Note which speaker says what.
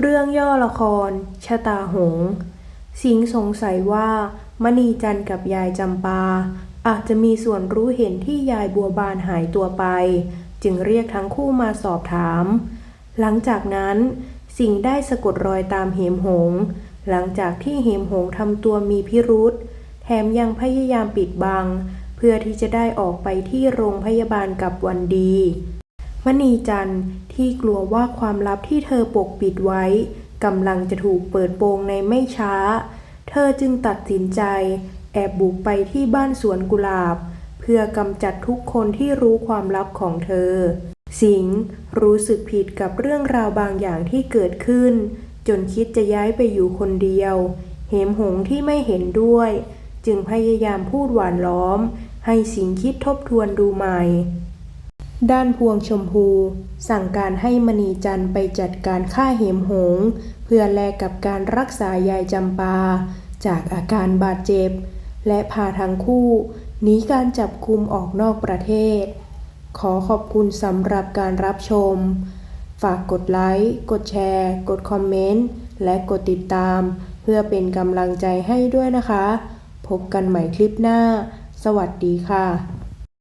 Speaker 1: เรื่องย่อละคร ชะตาหง สิงสงสัยว่ามณีจันทร์กับยายจำปา อาจจะมีส่วนรู้เห็นที่ยายบัวบานหายตัวไป จึงเรียกทั้งคู่มาสอบถาม หลังจากนั้นสิงได้สะกดรอยตามเหมหง หลังจากที่เหมหงทำตัวมีพิรุษแถมยังพยายามปิดบัง เพื่อที่จะได้ออกไปที่โรงพยาบาลกับวันดี มณีจันทร์ที่กลัวว่าความลับที่เธอปกปิดไว้กำลังจะถูกเปิดโปงในไม่ช้า เธอจึงตัดสินใจ แอบบุกไปที่บ้านสวนกุหลาบ เพื่อกำจัดทุกคนที่รู้ความลับของเธอ สิงห์รู้สึกผิดกับเรื่องราวบางอย่างที่เกิดขึ้น จนคิดจะย้ายไปอยู่คนเดียว เหมหงที่ไม่เห็นด้วย จึงพยายามพูดหวานล้อม ให้สิงห์คิดทบทวนดูใหม่ ด้านพวงชมพู สั่งการให้มณีจันทร์ไปจัดการฆ่าเหมหง เพื่อแลกกับการรักษายายจำปา จากอาการบาดเจ็บ และพาทั้งคู่หนีการจับคุมออกนอกประเทศ ขอขอบคุณสำหรับการรับชม ฝากกดไลค์ กดแชร์ กดคอมเมนต์ และกดติดตาม เพื่อเป็นกำลังใจให้ด้วยนะคะ พบกันใหม่คลิปหน้า สวัสดีค่ะ